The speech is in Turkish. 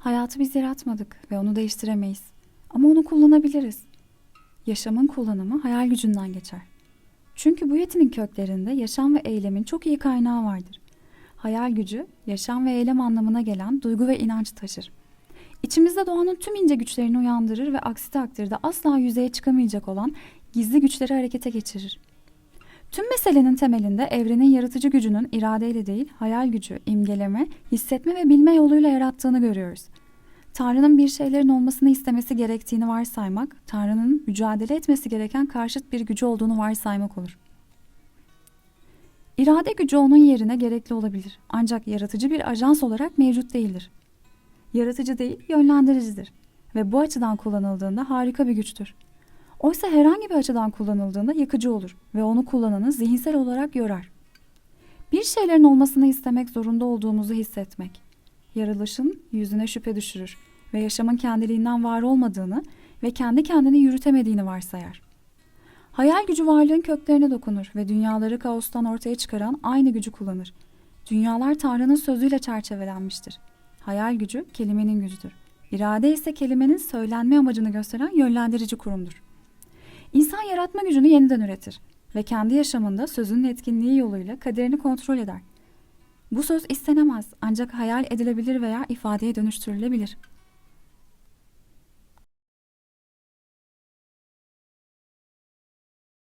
Hayatı biz yaratmadık ve onu değiştiremeyiz. Ama onu kullanabiliriz. Yaşamın kullanımı hayal gücünden geçer. Çünkü bu yetinin köklerinde yaşam ve eylemin çok iyi kaynağı vardır. Hayal gücü, yaşam ve eylem anlamına gelen duygu ve inanç taşır. İçimizde doğanın tüm ince güçlerini uyandırır ve aksi takdirde asla yüzeye çıkamayacak olan gizli güçleri harekete geçirir. Tüm meselenin temelinde evrenin yaratıcı gücünün iradeyle değil, hayal gücü, imgeleme, hissetme ve bilme yoluyla yarattığını görüyoruz. Tanrı'nın bir şeylerin olmasını istemesi gerektiğini varsaymak, Tanrı'nın mücadele etmesi gereken karşıt bir gücü olduğunu varsaymak olur. İrade gücü onun yerine gerekli olabilir. Ancak yaratıcı bir ajans olarak mevcut değildir. Yaratıcı değil, yönlendiricidir. Ve bu açıdan kullanıldığında harika bir güçtür. Oysa herhangi bir açıdan kullanıldığında yıkıcı olur ve onu kullananı zihinsel olarak yorar. Bir şeylerin olmasını istemek zorunda olduğumuzu hissetmek. Yaratılışın yüzüne şüphe düşürür ve yaşamın kendiliğinden var olmadığını ve kendi kendini yürütemediğini varsayar. Hayal gücü varlığın köklerine dokunur ve dünyaları kaostan ortaya çıkaran aynı gücü kullanır. Dünyalar Tanrı'nın sözüyle çerçevelenmiştir. Hayal gücü kelimenin gücüdür. İrade ise kelimenin söylenme amacını gösteren yönlendirici kurumdur. İnsan yaratma gücünü yeniden üretir ve kendi yaşamında sözünün etkinliği yoluyla kaderini kontrol eder. Bu söz istenemez ancak hayal edilebilir veya ifadeye dönüştürülebilir.